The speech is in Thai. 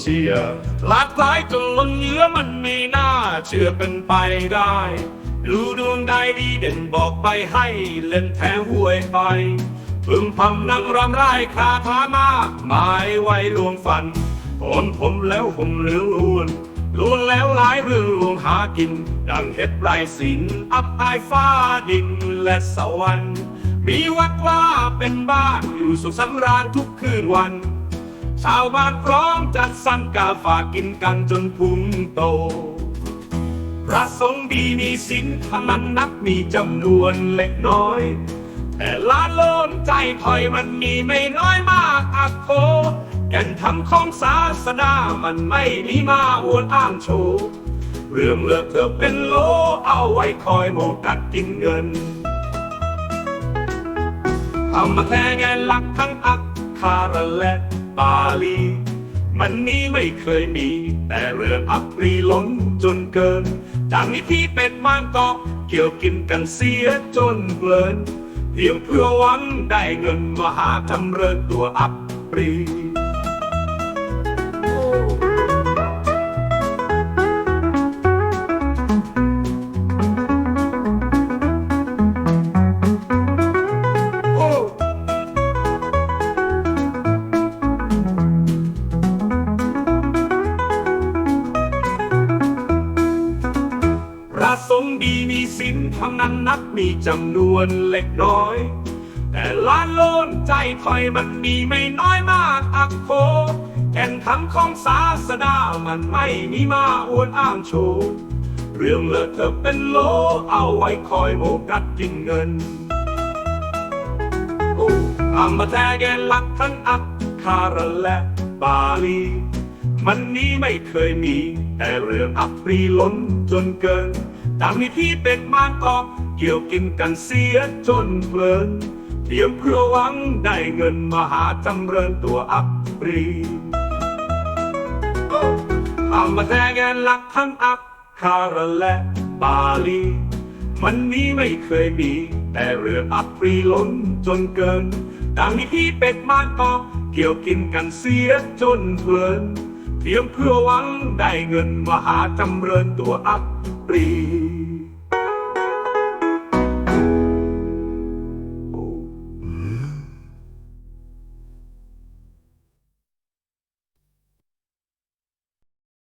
เสียหลากหลายจนล้นเหลือมันไม่น่าเชื่อเป็นไปได้ดูดวงใดดีเด่นบอกไปให้เล่นแทงหวยไปพึมพำนังรำไรคาถามากมายไว้ลวงฝันผลผมแล้วผมเรื่องล้วนล้วนแล้วหลายเรื่องลวงหากิน ดังเห็ดไรสินอับอายฟ้าดินและสวรรค์ มีวัดว่าเป็นบ้านอยู่สุขสำราญทุกคืนวัน ชาวบ้านพร้อมจัดสรรกาฝากกินกันจนพุงโต พระสงฆ์ดีมีศีลพนันนักมีจำนวนเล็กน้อย แต่ล้านโลนใจถอยมันมีไม่น้อยมากอักโคแก่นทำของศาสนามันไม่มีมาอวดอ้างโชว์เรื่องเลิกเธอเป็นโลเอาไว้คอยโมกัดกินเงินำมแค่แงหลักทั้งอักคาระและบาลี มันนี้ไม่เคยมี แต่เรืออัปรีล้นจนเกิน จากนี้พี่เป็ดมางกอกเกี่ยวกินกันเสียจนเพลินเพียงเพื่อหวังได้เงินมหาจำเริญตัวอัปรี พรงดีมีศีลทั้งนั้นนักมีจำนวนเล็กน้อย แต่ล้านโลนใจถอยมันมีไม่น้อยมากอักโคแก่นทำของศาสนามันไม่มีมาอวดอ้างโชว์เรื่องเลิศเธอเป็นโลเอาไว้คอยโมกัดกินเงินอ้ทำมาแต่แกนหลักทั้งอักคาระและบาลีมันนี้ไม่เคยมี แต่เรื่องอัปรีล้นจนเกิน ต่างมีที่เป็นมานกอกเกี่ยวกินกันเสียจนเพลินเตรียมเพื่อหวังได้เงินมหาจำเริญตัวอัปรีทำมาแต่แกนหลักทั้งอักคาระและบาลีมันนี้ไม่เคยมี แต่เรืออัปรีล้นจนเกินต่างมีที่เป็ดมานกอกเกี่ยวกินกันเสียจนเพลิน เพียงเพื่อหวังได้เงินมหาจำเริญตัวอัปรี